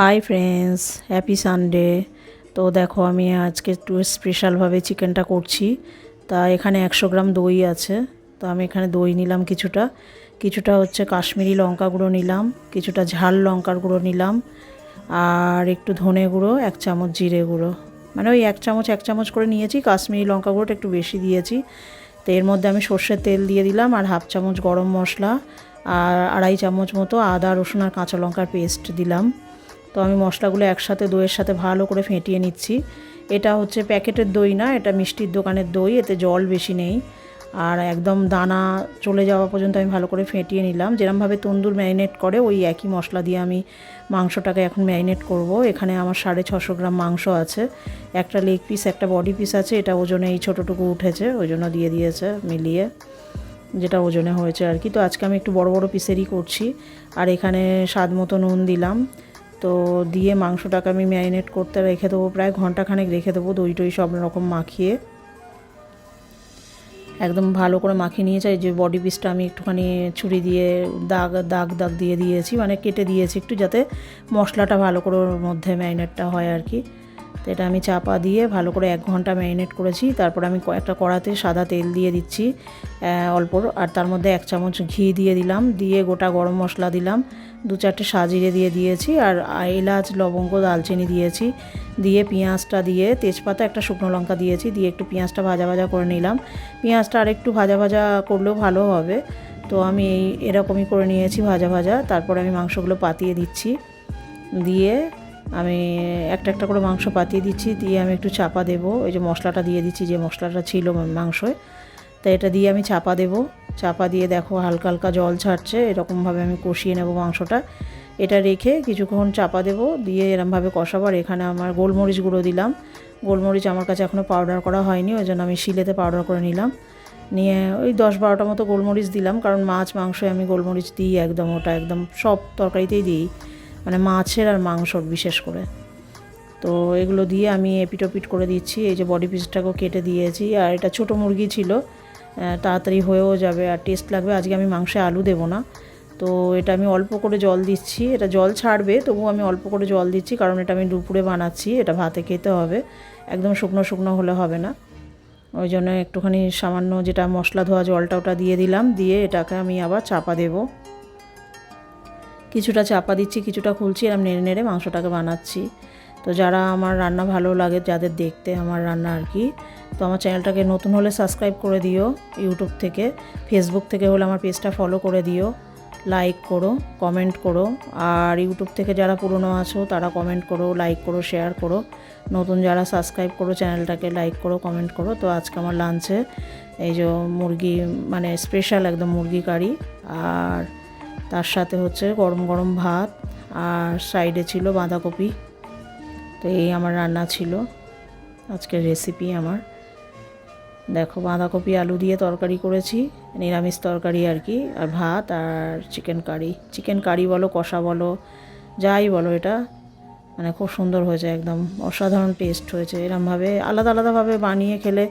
Hi friends happy Sunday তো দেখো, আমি আজকে একটু স্পেশালভাবে চিকেনটা করছি। তা এখানে একশো গ্রাম দই আছে। তো আমি এখানে দই নিলাম কিছুটা। কিছুটা হচ্ছে কাশ্মীরি লঙ্কা গুঁড়ো নিলাম, কিছুটা ঝাল লঙ্কার গুঁড়ো নিলাম, আর একটু ধনে গুঁড়ো, এক চামচ জিরে গুঁড়ো। মানে ওই এক চামচ এক চামচ করে নিয়েছি, কাশ্মীরি লঙ্কা গুঁড়োটা একটু বেশি দিয়েছি। তো এর মধ্যে আমি সর্ষের তেল দিয়ে দিলাম, আর হাফ চামচ গরম মশলা, আর আড়াই চামচ মতো আদা, রসুন আর কাঁচা লঙ্কার পেস্ট দিলাম। তো আমি মশলাগুলো একসাথে দইয়ের সাথে ভালো করে ফেটিয়ে নিচ্ছি। এটা হচ্ছে প্যাকেটের দই না, এটা মিষ্টির দোকানের দই, এতে জল বেশি নেই। আর একদম দানা চলে যাওয়া পর্যন্ত আমি ভালো করে ফেটিয়ে নিলাম। যেরমভাবে তন্দুর ম্যারিনেট করে, ওই একই মশলা দিয়ে আমি মাংসটাকে এখন ম্যারিনেট করব। এখানে আমার সাড়ে ছশো গ্রাম মাংস আছে। একটা লেগ পিস, একটা বডি পিস আছে। এটা ওজনে এই ছোটোটুকু উঠেছে, ওই জন্য দিয়ে দিয়েছে মিলিয়ে, যেটা ওজনে হয়েছে আর কি। তো আজকে আমি একটু বড় বড় পিসেরই করছি। আর এখানে স্বাদ মতো নুন দিলাম। তো দিয়ে মাংসটাকে আমি ম্যারিনেট করতে রেখে দেবো, প্রায় ঘন্টাখানেক রেখে দেবো দই টই সব রকম মাখিয়ে। একদম ভালো করে মাখিয়ে নিয়ে চাই যে বডি পিসটা আমি একটুখানি ছুরি দিয়ে দাগ দাগ দাগ দিয়ে দিয়েছি মানে কেটে দিয়েছি একটু যাতে মশলাটা ভালো করে ওর মধ্যে ম্যারিনেটটা হয় আর কি। তো এটা আমি চাপা দিয়ে ভালো করে এক ঘণ্টা ম্যারিনেট করেছি। তারপর আমি একটা কড়াতে সাদা তেল দিয়ে দিচ্ছি অল্প। আর তার মধ্যে এক চামচ ঘি দিয়ে দিলাম, দিয়ে গোটা গরম মশলা দিলাম। দু চারটে সাজিরে দিয়ে দিয়েছি, আর এলাচ, লবঙ্গ, দালচিনি দিয়েছি। দিয়ে পেঁয়াজটা দিয়ে তেজপাতা, একটা শুকনো লঙ্কা দিয়েছি। দিয়ে একটু পেঁয়াজটা ভাজা ভাজা করে নিলাম। পেঁয়াজটা আর একটু ভাজা ভাজা করলেও ভালো হবে। তো আমি এই এরকমই করে নিয়েছি ভাজা ভাজা। তারপর আমি মাংসগুলো পাতিয়ে দিচ্ছি। দিয়ে আমি একটা একটা করে মাংস পাতিয়ে দিচ্ছি, দিয়ে আমি একটু চাপা দেবো। ওই যে মশলাটা দিয়ে দিচ্ছি, যে মশলাটা ছিল মাংসয় তো এটা দিয়ে আমি চাপা দেবো। চাপা দিয়ে দেখো হালকা হালকা জল ছাড়ছে, এরকমভাবে আমি কষিয়ে নেব মাংসটা। এটা রেখে কিছুক্ষণ চাপা দেবো, দিয়ে এরমভাবে কষাবার এখানে আমার গোলমরিচ গুঁড়ো দিলাম। গোলমরিচ আমার কাছে এখনও পাউডার করা হয়নি, ওই জন্য আমি শিলেতে পাউডার করে নিলাম। নিয়ে ওই দশ বারোটা মতো গোলমরিচ দিলাম, কারণ মাছ মাংসে আমি গোলমরিচ দিই একদম, ওটা একদম সব তরকারিতেই দিই। মানে মাছের আর মাংসর বিশেষ করে। তো এগুলো দিয়ে আমি এপিটোপিট করে দিচ্ছি, এই যে বডি পিসটাকেও কেটে দিয়েছি। আর এটা ছোটো মুরগি ছিল তাড়াতাড়ি হয়েও যাবে আর টেস্ট লাগবে। আজকে আমি মাংসে আলু দেবো না। তো এটা আমি অল্প করে জল দিচ্ছি। এটা জল ছাড়বে তবু আমি অল্প করে জল দিচ্ছি, কারণ এটা আমি দুপুরে বানাচ্ছি। এটা ভাতে খেতে হবে, একদম শুকনো শুকনো হলে হবে না। ওই জন্য একটুখানি সামান্য যেটা মশলা ধোয়া জলটা ওটা দিয়ে দিলাম। দিয়ে এটাকে আমি আবার চাপা দেবো। কিছুটা চাপা দিচ্ছি, কিছুটা খুলছি, এরম নেড়ে নেড়ে মাংসটাকে বানাচ্ছি। তো যারা আমার রান্না ভালো লাগে যাদের দেখতে আমার রান্না আর কি, তো আমার চ্যানেলটাকে নতুন হলে সাবস্ক্রাইব করে দিও ইউটিউব থেকে, ফেসবুক থেকে হলে আমার পেজটা ফলো করে দিও, লাইক করো, কমেন্ট করো, আর ইউটিউব থেকে যারা পুরনো আছো তারা কমেন্ট করো, লাইক করো, শেয়ার করো, নতুন যারা সাবস্ক্রাইব করো চ্যানেলটাকে লাইক করো, কমেন্ট করো। তো আজকে আমার লাঞ্চে এই যে মুরগি মানে স্পেশাল একদম মুরগি কারি, আর তার সাথে হচ্ছে গরম গরম ভাত আর সাইডে ছিল বাঁধাকপি। তো এই আমার রান্না ছিল। আজকের রেসিপি আমার। দেখো, বাঁধাকপি, আলু দিয়ে তরকারি করেছি, নিরামিষ তরকারি আর কি, আর ভাত আর চিকেন কারি চিকেন কারি বলো, কষা বলো, যাই বলো এটা মানে খুব সুন্দর হয়েছে একদম। অসাধারণ টেস্ট হয়েছে। এরমভাবে আলাদা আলাদাভাবে বানিয়ে খেলে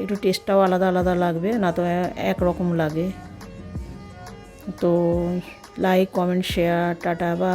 একটু টেস্টটাও আলাদা আলাদা লাগবে, না তো একরকম লাগে। তো লাইক কমেন্ট শেয়ার টাটা বা